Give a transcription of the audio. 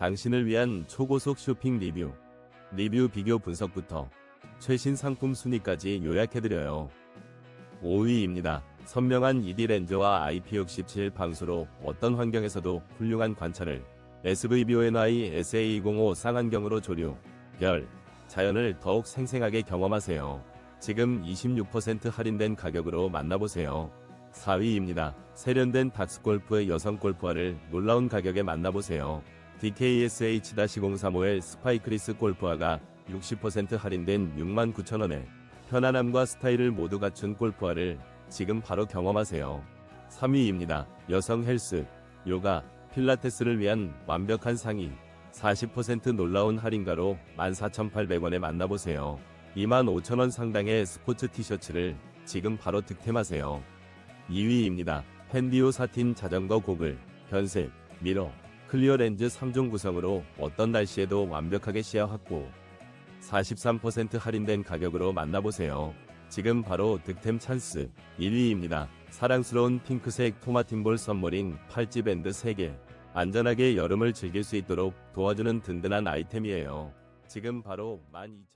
당신을 위한 초고속 쇼핑 리뷰. 리뷰 비교 분석부터 최신 상품 순위까지 요약해드려요. 5위입니다. 선명한 ED 렌즈와 IP67 방수로 어떤 환경에서도 훌륭한 관찰을 SVBONI SA205 쌍안경으로 조류, 별, 자연을 더욱 생생하게 경험하세요. 지금 26% 할인된 가격으로 만나보세요. 4위입니다. 세련된 닥스골프의 여성 골프화를 놀라운 가격에 만나보세요. DKSH-035L 스파이크리스 골프화가 60% 할인된 69,000원에 편안함과 스타일을 모두 갖춘 골프화를 지금 바로 경험하세요. 3위입니다. 여성 헬스, 요가, 필라테스를 위한 완벽한 상의 40% 놀라운 할인가로 14,800원에 만나보세요. 25,000원 상당의 스포츠 티셔츠를 지금 바로 득템하세요. 2위입니다. 펜디오 사틴 자전거 고글, 변색, 미러, 클리어 렌즈 3종 구성으로 어떤 날씨에도 완벽하게 시야 확보. 43% 할인된 가격으로 만나보세요. 지금 바로 득템 찬스 1위입니다. 사랑스러운 핑크색 토마틴볼 썸머링 팔찌 밴드 3개. 안전하게 여름을 즐길 수 있도록 도와주는 든든한 아이템이에요. 지금 바로 12,000